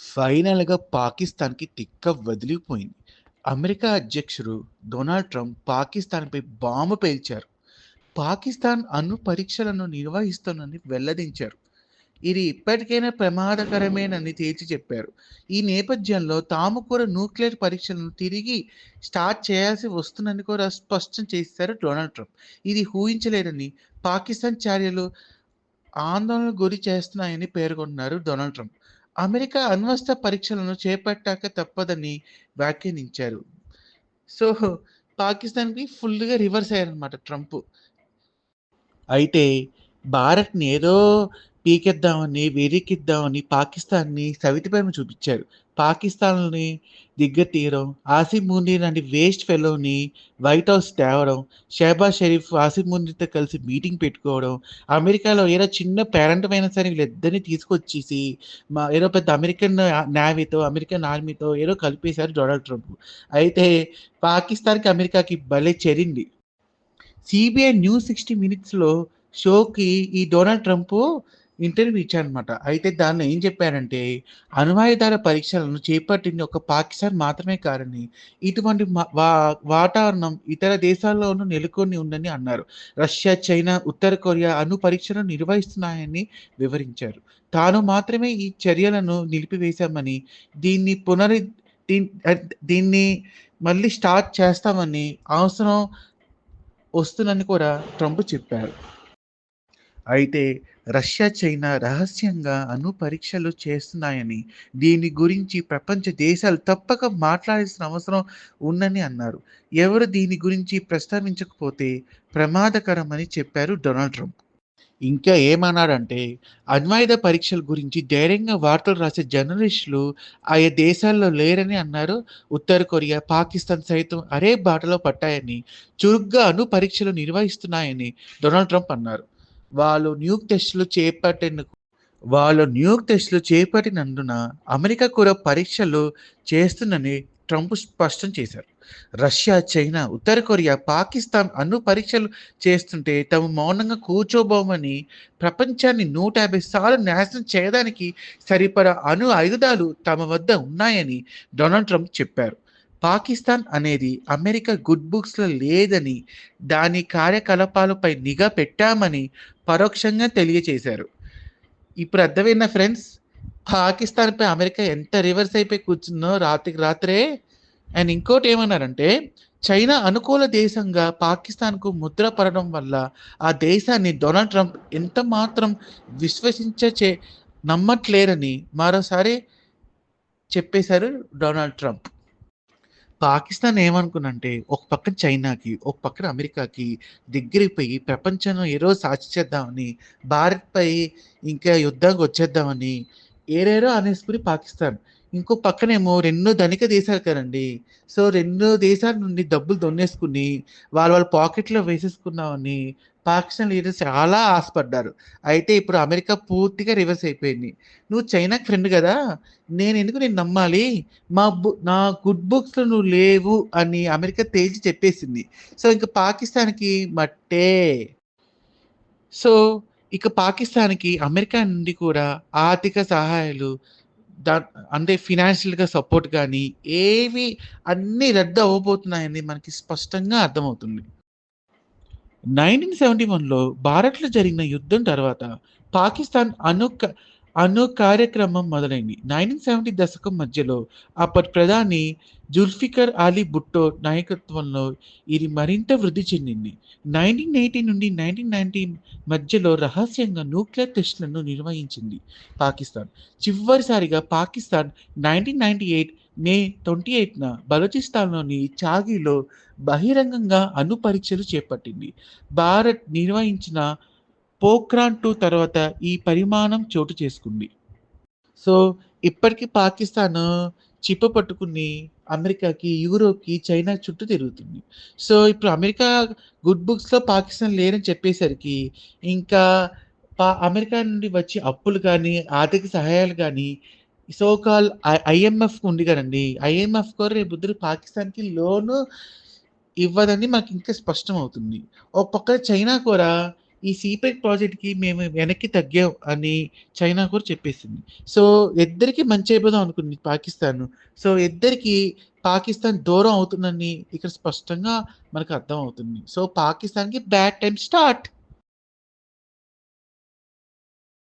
ఫైనల్‌గా పాకిస్తాన్‌కి తిక్క వదిలిపోయింది. అమెరికా అధ్యక్షుడు డొనాల్డ్ ట్రంప్ పాకిస్తాన్‌పై బాంబు పేల్చారు. పాకిస్తాన్ అణు పరీక్షలను నిర్వహిస్తోందని వెల్లడించారు. ఇది ఇప్పటికైనా ప్రమాదకరమేనని తేల్చి చెప్పారు. ఈ నేపథ్యంలో తాము కూడా న్యూక్లియర్ పరీక్షలను తిరిగి స్టార్ట్ చేయాల్సి వస్తుందని కూడా స్పష్టం చేశారు డొనాల్డ్ ట్రంప్. ఇది ఊహించలేదని పాకిస్తాన్ చర్యలు ఆందోళనకు గురి చేస్తున్నాయని పేర్కొన్నారు డొనాల్డ్ ట్రంప్. అమెరికా అణ్వస్త్ర పరీక్షలను చేపట్టాక తప్పదని వ్యాఖ్యానించారు. సో, పాకిస్తాన్‌కి ఫుల్‌గా రివర్స్ అయ్యారనమాట ట్రంప్. అయితే భారత్‌ని ఏదో పీకెద్దామని వెర్రెక్కిద్దామని పాకిస్తాన్‌ని సవితిపైన చూపించారు. పాకిస్తాన్‌ని దిగ్గతీయడం, ఆసిఫ్ మునీర్ లాంటి వేస్ట్ ఫెలోని వైట్ హౌస్ తేవడం, షెహబాజ్ షరీఫ్, ఆసిఫ్ మునీర్‌తో కలిసి మీటింగ్ పెట్టుకోవడం, అమెరికాలో ఏదో చిన్న పేరెంట్ అయినా సరే వీళ్ళిద్దరిని తీసుకొచ్చేసి మా ఏదో పెద్ద అమెరికన్ నేవీతో, అమెరికన్ ఆర్మీతో ఏదో కలిపేశారు డొనాల్డ్ ట్రంప్. అయితే పాకిస్తాన్‌కి, అమెరికాకి భలే చెరింది. సీబీఐ న్యూస్ 60 మినిట్స్‌లో షోకి ఈ డొనాల్డ్ ట్రంప్ ఇంటర్వ్యూ ఇచ్చారనమాట అయితే దానిలో ఏం చెప్పారంటే, అణ్వాయుధాల పరీక్షలను చేపట్టింది ఒక పాకిస్తాన్ మాత్రమే కాదని, ఇటువంటి వా వాతావరణం ఇతర దేశాల్లోనూ నెలకొని ఉందని అన్నారు. రష్యా, చైనా, ఉత్తర కొరియా అణు పరీక్షలను నిర్వహిస్తున్నాయని వివరించారు. తాను మాత్రమే ఈ చర్యలను నిలిపివేశామని, దీన్ని పునరు దీన్ని మళ్ళీ స్టార్ట్ చేస్తామని అవసరం వస్తుందని కూడా ట్రంప్ చెప్పారు. అయితే రష్యా, చైనా రహస్యంగా అణు పరీక్షలు చేస్తున్నాయని, దీని గురించి ప్రపంచ దేశాలు తప్పక మాట్లాడాల్సిన అవసరం ఉందని అన్నారు. ఎవరు దీని గురించి ప్రస్తావించకపోతే ప్రమాదకరమని చెప్పారు డొనాల్డ్ ట్రంప్. ఇంకా ఏమన్నాడంటే, అణ్వాయుధ పరీక్షల గురించి ధైర్యంగా వార్తలు రాసే జర్నలిస్టులు ఆయా దేశాల్లో లేరని అన్నారు. ఉత్తర కొరియా, పాకిస్తాన్ సైతం అరే బాటలో పట్టాయని, చురుగ్గా అణు పరీక్షలు నిర్వహిస్తున్నాయని డొనాల్డ్ ట్రంప్ అన్నారు. వాళ్ళు న్యూక్ టెస్టులు చేపట్టేందుకు వాళ్ళు న్యూక్ టెస్టులు చేపట్టినందున అమెరికా కూడా పరీక్షలు చేస్తుందని ట్రంప్ స్పష్టం చేశారు. రష్యా, చైనా, ఉత్తర కొరియా, పాకిస్తాన్ అణు పరీక్షలు చేస్తుంటే తమ మౌనంగా కూర్చోబోమని, ప్రపంచాన్ని 150 సార్లు నాశనం చేయడానికి సరిపడా అణు ఆయుధాలు తమ వద్ద ఉన్నాయని డొనాల్డ్ ట్రంప్ చెప్పారు. పాకిస్తాన్ అనేది అమెరికా గుడ్ బుక్స్‌లో లేదని, దాని కార్యకలాపాలపై నిఘా పెట్టామని పరోక్షంగా తెలియచేశారు. ఇప్పుడు అర్థమైందా ఫ్రెండ్స్? పాకిస్తాన్‌పై అమెరికా ఎంత రివర్స్ అయిపోయి కూర్చుందో రాత్రికి రాత్రే. అండ్ ఇంకోటి ఏమన్నారంటే, చైనా అనుకూల దేశంగా పాకిస్తాన్‌కు ముద్ర పడడం వల్ల ఆ దేశాన్ని డొనాల్డ్ ట్రంప్ ఎంత మాత్రం విశ్వసించే నమ్మట్లేరని మరోసారి చెప్పేశారు డొనాల్డ్ ట్రంప్. పాకిస్తాన్ ఏమనుకుందంటే, ఒక పక్కన చైనాకి, ఒక పక్కన అమెరికాకి దగ్గరైపోయి ప్రపంచంలో ఏదో సాధించేద్దామని భారత్‌పై ఇంకా యుద్ధానికి వచ్చేద్దామని ఏరేరో అనేసుకుని పాకిస్తాన్. ఇంకో పక్కనేమో రెండో ధనిక దేశాలు కదండి సో, రెండో దేశాల నుండి డబ్బులు దొన్నేసుకుని వాళ్ళ వాళ్ళ పాకెట్‌లో వేసేసుకున్నామని పాకిస్తాన్ లీడర్స్ చాలా ఆశపడ్డారు. అయితే ఇప్పుడు అమెరికా పూర్తిగా రివర్స్ అయిపోయింది. "నువ్వు చైనాకి ఫ్రెండ్ కదా నేను ఎందుకు నేను నమ్మాలి? మా బు నా గుడ్ బుక్స్‌లో నువ్వు లేవు" అని అమెరికా తేల్చి చెప్పేసింది. సో, ఇంక పాకిస్తాన్‌కి మట్టే. సో, ఇక పాకిస్తాన్‌కి అమెరికా నుండి కూడా ఆర్థిక సహాయాలు దా అంటే ఫినాన్షియల్‌గా సపోర్ట్ కానీ ఏవి అన్నీ రద్దు అవ్వబోతున్నాయని మనకి స్పష్టంగా అర్థమవుతుంది. 1971లో భారత్‌లో జరిగిన యుద్ధం తర్వాత పాకిస్తాన్ అణు అను కార్యక్రమం మొదలైంది. 1970 దశకం మధ్యలో అప్పటి ప్రధాని జుల్ఫికర్ అలీ భుట్టో నాయకత్వంలో ఇది మరింత వృద్ధి చెందింది. 1980 నుండి 1990 మధ్యలో రహస్యంగా న్యూక్లియర్ టెస్టులను నిర్వహించింది పాకిస్తాన్. చివరిసారిగా పాకిస్తాన్ 1998 మే 28న బలూచిస్తాన్‌లోని చాగిలో బహిరంగంగా అణు పరీక్షలు చేపట్టింది. భారత్ నిర్వహించిన పోఖ్రాన్ టూ తర్వాత ఈ పరిమాణం చోటు చేసుకుంది. సో, ఇప్పటికీ పాకిస్తాన్ చిప్ప పట్టుకుని అమెరికాకి, యూరోప్‌కి, చైనా చుట్టూ తిరుగుతుంది. సో, ఇప్పుడు అమెరికా గుడ్ బుక్స్‌లో పాకిస్తాన్ లేరని చెప్పేసరికి ఇంకా పా అమెరికా నుండి వచ్చే అప్పులు కానీ ఆర్థిక సహాయాలు కానీ సోకాల్ ఐ ఐఎంఎఫ్ ఉంది కదండి ఐఎంఎఫ్ కూడా రేపొద్దున పాకిస్తాన్‌కి లోను ఇవ్వదని మాకు ఇంకా స్పష్టం అవుతుంది ఒక పక్క చైనా కూడా ఈ సిపెక్ ప్రాజెక్ట్‌కి మేము వెనక్కి తగ్గాం అని చైనా కూడా చెప్పేసింది. సో, ఇద్దరికీ మంచి అయిపోదాం అనుకుంది పాకిస్తాన్ సో, ఇద్దరికీ పాకిస్తాన్ దూరం అవుతుందని ఇక్కడ స్పష్టంగా మనకు అర్థం అవుతుంది సో, పాకిస్తాన్‌కి బ్యాడ్ టైం స్టార్ట్.